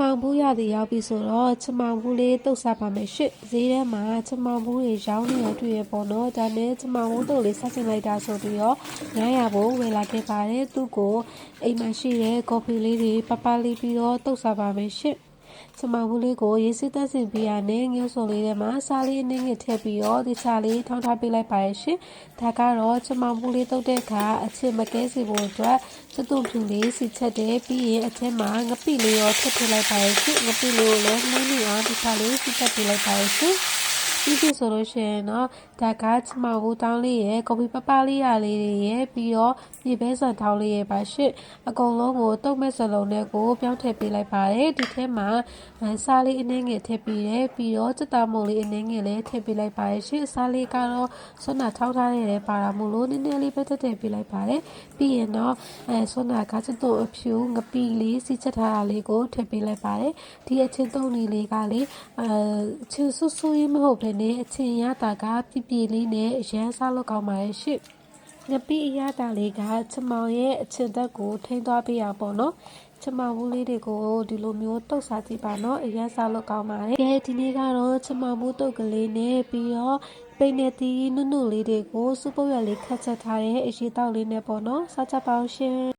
မောင်ဘူးရသည်ရောက်ပြီဆိုတော့ချမောင်ဘူးလေးတုတ်စားပါမယ်ရှစ်ဈေးထဲမှာချမောင်ဘူးတွေရောင်းနေတာတွေ့ရပေါ့နော်ဒါနဲ့ချမောင်ဘူးတုတ်လေးဆက်ချင်လိုက်တာဆိုပြီးတော့900ဘို့ဝယ်လာခဲ့ပါတယ်သူ့ကိုအိမ်မှာရှိတဲ့ကော်ဖီလေးတွေပပလေးပြီးတော့တုတ်စားပါမယ်ရှစ် ချမဘူးလေးကိုရေးစစ်သက်စင်ပေးရနဲ့ငှက်စုံလေးထဲမှာစားလေးအနည်းငယ်ထည့်ပြီးတော့ဒီချာလေးထောင်းထားပေးလိုက်ပါရဲ့ရှင်။ဒါကတော့ချမဘူးလေးတုတ်တဲ့အခါအချစ်မကဲစီဖို့အတွက်စသွန်ဖြူလေးစီချက်တယ်ပြီးရင်အထက်မှာငပိလေးရောထည့်ထည့်လိုက်ပါရဲ့ရှင်။ငပိလေးကိုလည်းနှိမ့်နေအောင်ဒီချာလေးစီချက်ပေးလိုက်ပါရဲ့ရှင်။ ပြီးပြီဆိုလို့ရှိရင်တော့ဒါကချမဘူးတောင်းလေးရဲ့ကော်ဖီပပလေးရလေးတွေရဲ့ပြီးတော့မြေပဲဆန်တောင်းလေးရဲ့ပါရှစ်အကုန်လုံးကိုတုတ်မဲ့စလုံးနဲ့ကိုပြောင်းထည့်ပေးလိုက်ပါတယ်ဒီထဲမှာစားလေးအနှင်းငယ်ထည့်ပေးတယ်ပြီးတော့စက်တာမုံလေးအနှင်းငယ်လည်းထည့်ပေးလိုက်ပါတယ်ရှစ်စားလေးကတော့ဆွမ်းနာထောင်းထားရတယ်ပါတာမို့လို့နည်းနည်းလေးပဲထည့်ထည့်ပေးလိုက်ပါတယ်ပြီးရင်တော့အဲဆွမ်းနာကစက်တုံအဖြူငပီလေးစီချက်ထားတာလေးကိုထည့်ပေးလိုက်ပါတယ်ဒီအချင်းသုံးလေးလေးကလေအဲချစ်ဆူဆူရေးမဟုတ်ဘဲနဲ့အချင်းရတာကပြပြလေးနဲ့အရန်စားလို့ကောင်းပါရဲ့ရှစ်ငပီအရတာလေးကချမောင်ရဲ့အချင်းသက်ကိုထိန်းသွားပေးရပေါ့နော်ချမောင်ဘူးလေးတွေကိုဒီလိုမျိုးတုတ်စားကြည့်ပါနော်အရန်စားလို့ကောင်းပါတယ်ကဲဒီနေ့ကတော့ချမောင်ဘူးတုတ်ကလေးနဲ့ပြီးတော့ပိနေတီနုနုလေးတွေကိုစူပုတ်ရလေးခတ်ချက်ထားတဲ့အရေးတောက်လေးနဲ့ပေါ့နော်စားကြပါအောင်ရှင်